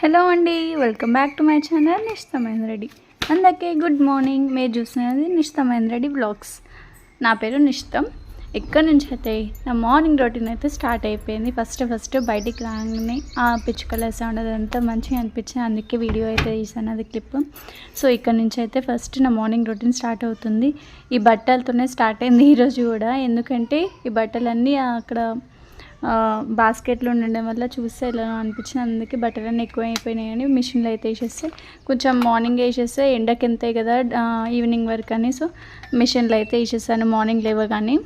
Hello అండి welcome back to my channel నిష్టమైన Reddy. అందరికీ good morning. మీరు చూసినది నిష్టమైన రెడ్డి బ్లాగ్స్. నా పేరు నిష్టం ఎక్కడి నుంచి అయితే నా మార్నింగ్ రొటీన్ అయితే స్టార్ట్ అయిపోయింది. ఫస్ట్ ఫస్ట్ బయటికి రాగానే ఆ పిచ్చుకల సౌండ్ అదంతా మంచిగా అనిపించింది. అందుకే వీడియో అయితే తీసాను అది క్లిప్. సో ఇక్కడ నుంచి అయితే ఫస్ట్ నా మార్నింగ్ రొటీన్ స్టార్ట్ అవుతుంది. ఈ బట్టలతోనే స్టార్ట్ అయింది ఈరోజు కూడా. ఎందుకంటే ఈ బట్టలన్నీ అక్కడ బాస్కెట్లు ఉండడం వల్ల చూస్తే ఇలా అనిపించింది? అందుకే బట్టలన్నీ ఎక్కువ అయిపోయినాయి అని మిషన్లో అయితే వేసేస్తే కొంచెం మార్నింగ్ వేసేస్తే ఎండకి ఎంతాయి కదా ఈవినింగ్ వరకు అని. సో మిషన్లో అయితే వేసేసాను మార్నింగ్ లేవగానే.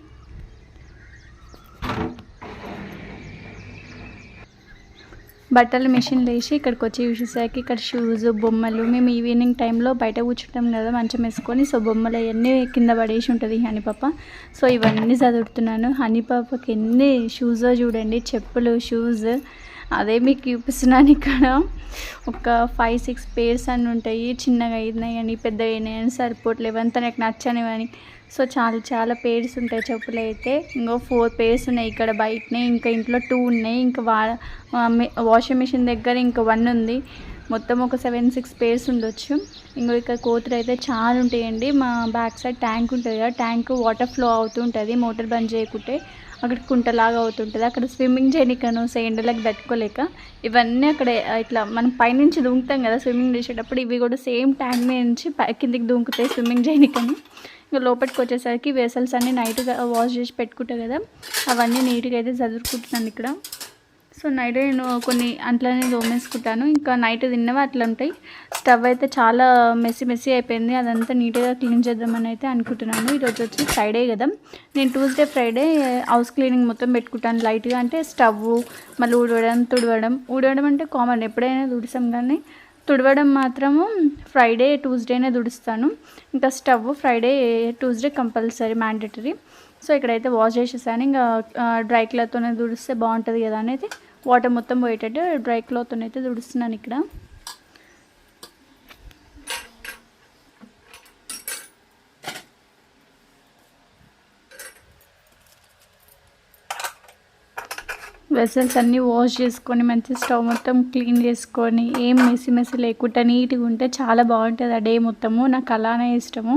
బట్టలు మిషన్ వేసి ఇక్కడికి వచ్చి చూసేసరికి ఇక్కడ షూస్ బొమ్మలు మేము ఈవినింగ్ టైంలో బయట కూర్చుంటాం కదా మంచం వేసుకొని సో బొమ్మలు అవన్నీ కింద పడేసి ఉంటుంది హనీపాప సో ఇవన్నీ చదువుతున్నాను. హనీపాపకి ఎన్ని షూస్ చూడండి చెప్పులు షూస్ అదే మీకు చూపిస్తున్నాను ఇక్కడ. ఒక ఫైవ్ సిక్స్ పేర్స్ అని ఉంటాయి. చిన్నగా అయినాయి అని పెద్దగా అయినాయి అని సరిపోవట్లేవు అంతా నాకు నచ్చనివని సో చాలా చాలా పేర్స్ ఉంటాయి చెప్పులు అయితే. ఇంకో ఫోర్ పేర్స్ ఉన్నాయి ఇక్కడ బయటనే. ఇంకా ఇంట్లో టూ ఉన్నాయి. ఇంకా వా వాషింగ్ మిషన్ దగ్గర ఇంకా వన్ ఉంది. మొత్తం ఒక సెవెన్ సిక్స్ పేర్స్ ఉండొచ్చు. ఇంకో ఇక్కడ కోతులు అయితే చాలా ఉంటాయండి. మా బ్యాక్ సైడ్ ట్యాంక్ ఉంటుంది కదా ట్యాంక్ వాటర్ ఫ్లో అవుతూ ఉంటుంది. మోటార్ బంద్ చేయకుంటే అక్కడ కుంటలాగా అవుతుంటుంది అక్కడ స్విమ్మింగ్ చేయనికను సో ఎండలకు తట్టుకోలేక ఇవన్నీ అక్కడ ఇట్లా మనం పైనుంచి దూకుతాం కదా స్విమ్మింగ్ చేసేటప్పుడు ఇవి కూడా సేమ్ ట్యాంక్ మీద నుంచి కిందికి దూకుతాయి స్విమ్మింగ్ చేయనికను. లోపలికి వచ్చేసరికి వేసల్స్ అన్నీ నైట్ వాష్ చేసి పెట్టుకుంటా కదా అవన్నీ నీట్గా అయితే చదువుకుంటున్నాను ఇక్కడ. సో నైట్ నేను కొన్ని అంట్లనే దోమేసుకుంటాను ఇంకా నైట్ తిన్నవి అట్లా ఉంటాయి. స్టవ్ అయితే చాలా మెస్సీ మెస్సీ అయిపోయింది. అదంతా నీట్గా క్లీన్ చేద్దామని అయితే అనుకుంటున్నాను. ఈరోజు వచ్చి ఫ్రైడే కదా. నేను ట్యూస్డే ఫ్రైడే హౌస్ క్లీనింగ్ మొత్తం పెట్టుకుంటాను. లైట్గా అంటే స్టవ్ మళ్ళీ ఊడవడం తుడవడం. ఊడవడం అంటే కామన్ ఎప్పుడైనా తుడిసాం కానీ తుడవడం మాత్రము ఫ్రైడే ట్యూస్డేనే తుడుస్తాను. ఇంకా stove Friday Tuesday compulsory mandatory so ఇక్కడైతే వాష్ చేసేసాను. ఇంకా డ్రై క్లాత్తోనే తుడిస్తే బాగుంటుంది కదా అనేది వాటర్ మొత్తం పోయేటట్టు డ్రై క్లాత్తోనైతే దుడుస్తున్నాను తుడుస్తున్నాను ఇక్కడ. వెసల్స్ అన్నీ వాష్ చేసుకొని మంచి స్టవ్ మొత్తం క్లీన్ చేసుకొని ఏం మెసి మెసి లేకుండా నీట్గా ఉంటే చాలా బాగుంటుంది ఆ డే మొత్తము. నాకు అలానే ఇష్టము.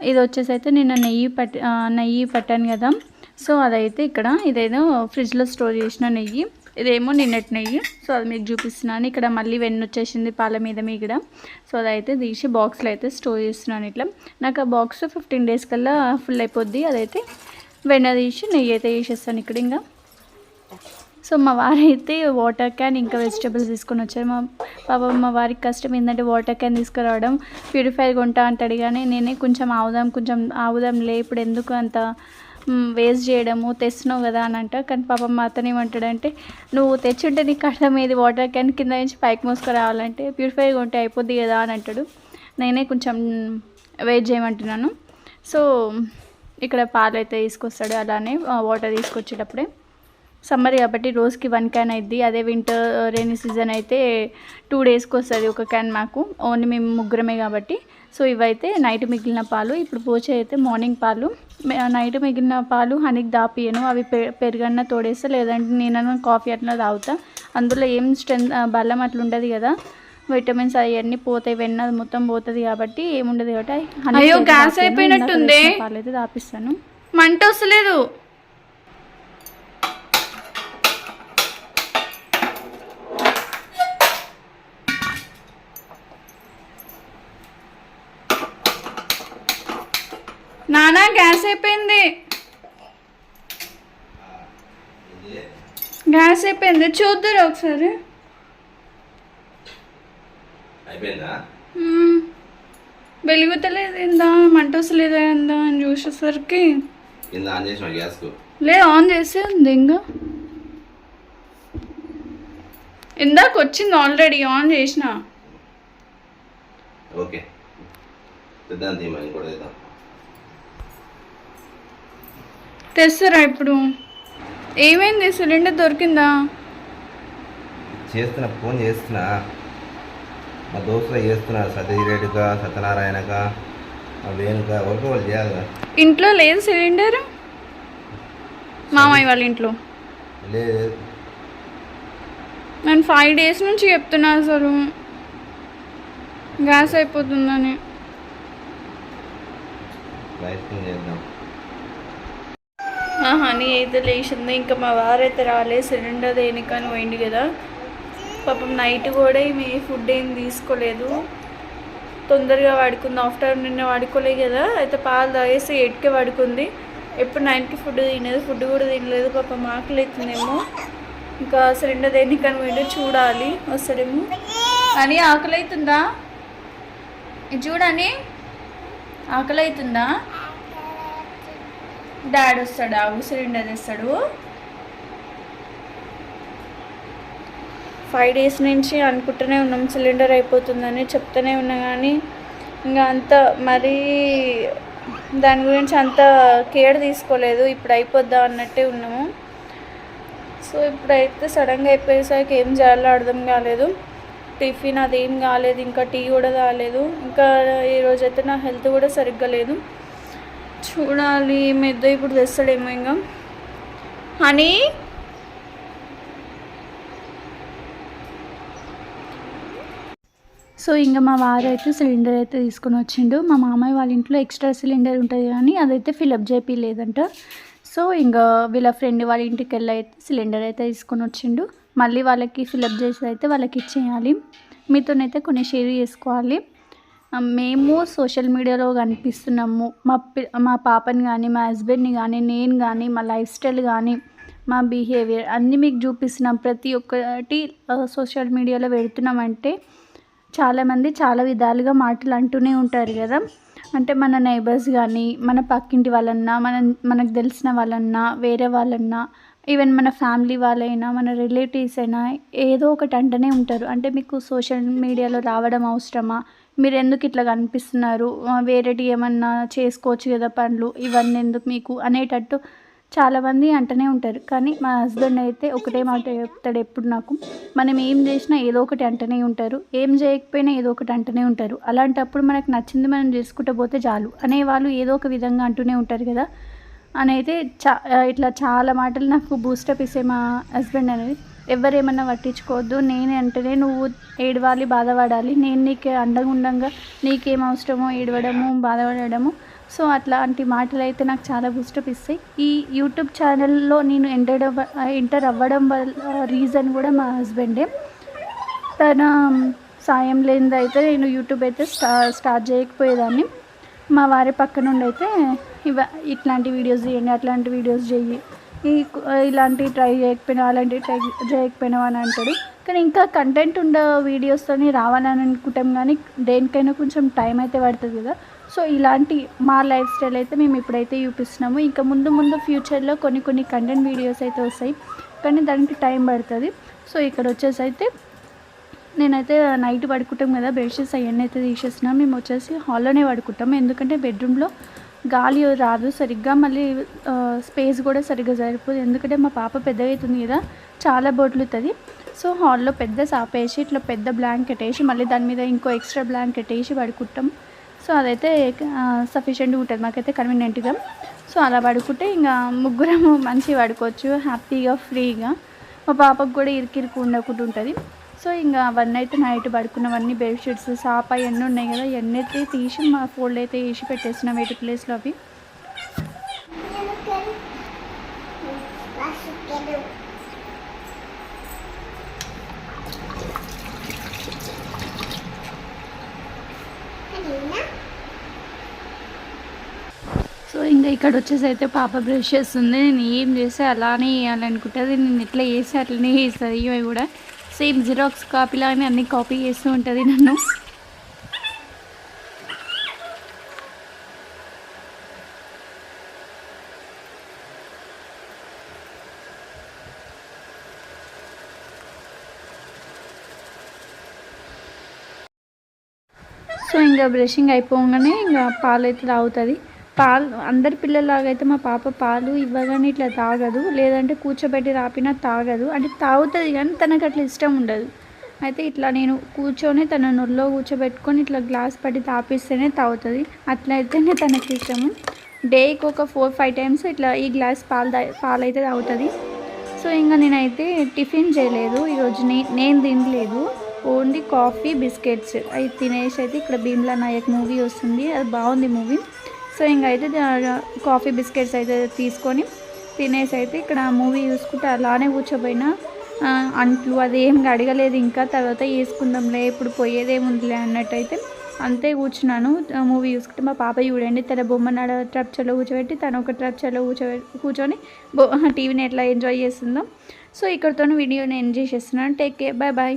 ఇది వచ్చేసి అయితే నేను నెయ్యి పట్ నెయ్యి పట్టాను కదా. సో అదైతే ఇక్కడ ఇదేదో ఫ్రిడ్జ్లో స్టోర్ చేసిన నెయ్యి. ఇదేమో నిన్నటి నెయ్యి. సో అది మీకు చూపిస్తున్నాను. ఇక్కడ మళ్ళీ వెన్న వచ్చేసింది పాల మీద మీగడ సో అదైతే తీసి బాక్స్లో అయితే స్టోర్ చేస్తున్నాను ఇట్లా. నాకు ఆ బాక్స్ ఫిఫ్టీన్ డేస్ కల్లా ఫుల్ అయిపోద్ది. అదైతే వెన్న తీసి నెయ్యి అయితే వేసేస్తాను ఇక్కడ ఇంకా. సో మా వారైతే వాటర్ క్యాన్ ఇంకా వెజిటేబుల్స్ తీసుకొని వచ్చారు. మా పాప మా వారికి కష్టం ఏంటంటే వాటర్ క్యాన్ తీసుకురావడం ప్యూరిఫైర్ కొంటా అంటాడు కానీ నేనే కొంచెం ఆవుదాం కొంచెం ఆవుదాంలే ఇప్పుడు ఎందుకు అంత వేస్ట్ చేయడము తెస్తున్నావు కదా అని అంట. కానీ పాపం మా అతను ఏమంటాడంటే నువ్వు తెచ్చుంటే నీకు ఏది వాటర్ క్యాన్ కింద నుంచి పైకి మోసుకురావాలంటే ప్యూరిఫై కొంటే అయిపోద్ది కదా అని అంటాడు. నేనే కొంచెం వెయిట్ చేయమంటున్నాను. సో ఇక్కడ పాలు అయితే తీసుకొస్తాడు అలానే వాటర్ తీసుకొచ్చేటప్పుడే. సమ్మర్ కాబట్టి రోజుకి వన్ క్యాన్ అయింది అదే వింటర్ రైనీ సీజన్ అయితే టూ డేస్కి వస్తుంది ఒక క్యాన్ మాకు. ఓన్లీ మేము ముగ్గురమే కాబట్టి. సో ఇవైతే నైట్ మిగిలిన పాలు. ఇప్పుడు పోచే అయితే మార్నింగ్ పాలు. నైట్ మిగిలిన పాలు హనీకి దాపియను అవి పె పెరుగన్న తోడేస్తా. లేదంటే నేను కాఫీ అట్లా తాగుతా. అందులో ఏం స్ట్రెంత్ బలం అట్లా ఉండదు కదా. విటమిన్స్ అవన్నీ పోతాయి. వెన్న మొత్తం పోతుంది కాబట్టి ఏముండదు కాబట్టి. అయిపోయినట్టుంది. ఇందాక వేసిన పాలు అయితే దాపిస్తాను. మంట వస్తలేదు. నానా గ్యాస్ అయిపోయింది. గ్యాస్ అయిపోయింది. చూద్దరు ఒకసారి. వెలుగుతలేదు ఏందా? మంట వస్తలేదా అని చూసేసరికి. లేదు ఆన్ చేసే ఉంది ఇంకా. ఇందాక వచ్చింది ఆల్రెడీ ఆన్ చేసిన. ఓకే. తెద్దాం తెస్తారా ఇప్పుడు? ఏమైంది? సిలిండర్ దొరికిందా? చేస్తున్నా ఫోన్ చేస్తున్నా. మా దోస్తులు చేస్తున్నా సతీరెడ్డిగా సత్యనారాయణక మా వేణుక ఎవరికో వాళ్ళు చేయాలి కదా. ఇంట్లో లేదు సిలిండర్? మామయ్య వాళ్ళ ఇంట్లో? లేదు. నేను ఫైవ్ డేస్ నుంచి చెప్తున్నా అసలు. గ్యాస్ అయిపోతుందని. ప్రయత్నం చేద్దాం. హనీ అయితే లేచింది. ఇంకా మా వారైతే రాలే సిలిండర్ దేనికని పోయింది కదా. పాపం నైట్ కూడా మీ ఫుడ్ ఏం తీసుకోలేదు. తొందరగా పడుకుంది. ఆఫ్టర్నూన్ నిన్న పడుకోలే కదా. అయితే పాలు తాగేసి ఎయిట్కే పడుకుంది. ఎప్పుడు నైన్కి ఫుడ్ తినేది ఫుడ్ కూడా తినలేదు. పాపం ఆకలి అవుతుందేమో ఇంకా సిలిండర్ దేనికని పోయిందో చూడాలి. వస్తాడేమో అని ఆకలి అవుతుందా? చూడని ఆకలి అవుతుందా? డాడీ వస్తాడు ఆగు సిలిండర్ తెస్తాడు. ఫైవ్ డేస్ నుంచి అనుకుంటూనే ఉన్నాం సిలిండర్ అయిపోతుందని చెప్తూనే ఉన్నా కానీ ఇంకా అంత మరీ దాని గురించి అంత కేర్ తీసుకోలేదు ఇప్పుడు అయిపోద్దా అన్నట్టే ఉన్నాము. సో ఇప్పుడైతే సడన్గా అయిపోయేసరికి ఏం చేయాలో అర్థం కాలేదు. టిఫిన్ అదేం కాలేదు ఇంకా టీ కూడా కాలేదు ఇంకా ఈరోజు అయితే నా హెల్త్ కూడా సరిగ్గా లేదు. చూడాలి మెద్ద ఇప్పుడు తెస్తాడేమో ఇంకా. హనీ? సో ఇంకా మా వారు అయితే సిలిండర్ అయితే తీసుకొని వచ్చిండు. మా మామయ్య వాళ్ళ ఇంట్లో ఎక్స్ట్రా సిలిండర్ ఉంటుంది కానీ అదైతే ఫిలప్ చేయలేదంట సో ఇంకా వీళ్ళ ఫ్రెండ్ వాళ్ళ ఇంటికి వెళ్ళి అయితే సిలిండర్ అయితే తీసుకొని వచ్చిండు. మళ్ళీ వాళ్ళకి ఫిలప్ చేసి అయితే వాళ్ళకి ఇచ్చేయాలి. మీతోనైతే కొన్ని షేర్ చేసుకోవాలి. మేము సోషల్ మీడియాలో కనిపిస్తున్నాము. మా పి మా పాపని కానీ మా హస్బెండ్ని కానీ నేను కానీ మా లైఫ్ స్టైల్ కానీ మా బిహేవియర్ అన్నీ మీకు చూపిస్తున్నాం. ప్రతి ఒక్కటి సోషల్ మీడియాలో పెడుతున్నామంటే చాలామంది చాలా విధాలుగా మాటలు అంటూనే ఉంటారు కదా. అంటే మన నైబర్స్ కానీ మన పక్కింటి వాళ్ళన్నా మన మనకు తెలిసిన వాళ్ళన్నా వేరే వాళ్ళన్నా ఈవెన్ మన ఫ్యామిలీ వాళ్ళైనా మన రిలేటివ్స్ అయినా ఏదో ఒకటి అంటూనే ఉంటారు. అంటే మీకు సోషల్ మీడియాలో రావడం అవసరమా? మీరు ఎందుకు ఇట్లా కనిపిస్తున్నారు? వేరేటి ఏమన్నా చేసుకోవచ్చు కదా పనులు ఇవన్నీ ఎందుకు మీకు? అనేటట్టు చాలామంది అంటనే ఉంటారు. కానీ మా హస్బెండ్ అయితే ఒకటే మాట చెప్తాడు ఎప్పుడు నాకు. మనం ఏం చేసినా ఏదో ఒకటి అంటనే ఉంటారు. ఏం చేయకపోయినా ఏదో ఒకటి అంటనే ఉంటారు. అలాంటప్పుడు మనకు నచ్చింది మనం చేసుకుంటూ పోతే చాలు. అనేవాళ్ళు ఏదో ఒక విధంగా అంటూనే ఉంటారు కదా. అని అయితే చా ఇట్లా చాలా మాటలు నాకు బూస్టప్ ఇస్తే మా హస్బెండ్ అనేది. ఎవరేమన్నా పట్టించుకోవద్దు. నేను అంటేనే నువ్వు ఏడవాలి బాధపడాలి. నేను నీకు అండగా ఉండంగా నీకేం అవసరమో ఏడవడము బాధపడము సో అట్లాంటి మాటలు అయితే నాకు చాలా బూస్టప్ ఇస్తాయి ఈ యూట్యూబ్ ఛానల్లో నేను ఎంటర్ ఎంటర్ అవ్వడం వల్ల రీజన్ కూడా మా హస్బెండే. తన సాయం లేనిది అయితే నేను యూట్యూబ్ అయితే స్టా స్టార్ట్ చేయకపోయేదాన్ని. మా వారి పక్క నుండి అయితే ఇవ ఇట్లాంటి వీడియోస్ చేయండి అట్లాంటి వీడియోస్ చేయి ఈ ఇలాంటి ట్రై చేయకపోయినా అలాంటివి ట్రై చేయకపోయినా అని అంటాడు. కానీ ఇంకా కంటెంట్ ఉండే వీడియోస్తోని రావాలని అనుకుంటాం కానీ దేనికైనా కొంచెం టైం అయితే పడుతుంది కదా. సో ఇలాంటి మా లైఫ్ స్టైల్ అయితే మేము ఇప్పుడైతే చూపిస్తున్నాము. ఇంకా ముందు ముందు ఫ్యూచర్లో కొన్ని కొన్ని కంటెంట్ వీడియోస్ అయితే వస్తాయి. కానీ దానికి టైం పడుతుంది. సో ఇక్కడ వచ్చేసి అయితే నేనైతే నైట్ పడుకుంటాం కదా బెడ్షీట్స్ అవన్నీ అయితే తీసేసినా మేము వచ్చేసి హాల్లోనే పడుకుంటాం. ఎందుకంటే బెడ్రూమ్లో గాలి రాదు సరిగ్గా మళ్ళీ స్పేస్ కూడా సరిగ్గా సరిపోదు. ఎందుకంటే మా పాప పెద్ద అవుతుంది కదా చాలా బొట్లుతుంది సో హాల్లో పెద్ద సాపేసి ఇట్లా పెద్ద బ్లాంకెట్ వేసి మళ్ళీ దాని మీద ఇంకో ఎక్స్ట్రా బ్లాంకెట్ వేసి పడుకుంటాం. సో అదైతే సఫిషియెంట్గా ఉంటుంది. మాకైతే కన్వీనియంట్గా. సో అలా పడుకుంటే ఇంకా ముగ్గురము మంచిగా పడుకోవచ్చు. హ్యాపీగా ఫ్రీగా. మా పాపకు కూడా ఇరికిరికి ఉండకుండా ఉంటుంది సో ఇంకా అవన్నీ అయితే నైట్ పడుకున్నవన్నీ బెడ్షీట్స్ సాప అవన్నీ ఉన్నాయి కదా ఇవన్నీ అయితే తీసి మా ఫోల్డ్ అయితే వేసి పెట్టేసినాం ఎయిట్ ప్లేస్లో అవి సో ఇంకా ఇక్కడ వచ్చేసి అయితే పాప బ్రష్ చేస్తుంది. నేను ఏం చేస్తే అలానే వేయాలనుకుంటుంది నేను ఎట్లా వేసి అట్లనే వేస్తుంది. ఇవి కూడా సేమ్ జిరాక్స్ కాపీలాగానే అన్ని కాపీ చేస్తూ ఉంటుంది నన్ను. సో ఇంకా బ్రషింగ్ అయిపోగానే ఇంకా పాలు అయితే తాగుతుంది. పాలు అందరి పిల్లలాగా అయితే మా పాప పాలు ఇవ్వగానే ఇట్లా తాగదు. లేదంటే కూర్చోబెట్టి రాపినా తాగదు. అంటే తాగుతుంది కానీ తనకు అట్లా ఇష్టం ఉండదు. అయితే ఇట్లా నేను కూర్చొని తన నొల్లో కూర్చోబెట్టుకొని ఇట్లా గ్లాస్ పట్టి తాపిస్తేనే తాగుతుంది. అట్లా అయితేనే తనకి ఇష్టము. డేకి ఒక ఫోర్ ఫైవ్ టైమ్స్ ఇట్లా ఈ గ్లాస్ పాలు తా పాలు అయితే తాగుతుంది. సో ఇంకా నేనైతే టిఫిన్ చేయలేదు. ఈరోజు నే నేను తినలేదు. Only coffee biscuits. అవి తినేసి అయితే ఇక్కడ భీమ్లా నాయక్ మూవీ వస్తుంది. అది బాగుంది మూవీ. సో ఇంకైతే అయితే కాఫీ బిస్కెట్స్ అయితే తీసుకొని తినేసి అయితే ఇక్కడ మూవీ చూసుకుంటే అలానే కూర్చోపోయినా అంట్లు అది ఏం అడగలేదు ఇంకా తర్వాత వేసుకుందాంలే ఇప్పుడు పోయేదేముందిలే అన్నట్టయితే అంతే కూర్చున్నాను. మూవీ చూసుకుంటే మా పాప చూడండి తన బొమ్మను ట్రప్చర్లో కూర్చోబెట్టి తను ఒక ట్రప్చర్లో కూర్చో కూర్చొని టీవీని ఎట్లా ఎంజాయ్ చేస్తుందో. సో ఇక్కడితో వీడియోని ఎంజాయ్ చేస్తున్నాను టేక్ కేర్ బాయ్ బాయ్.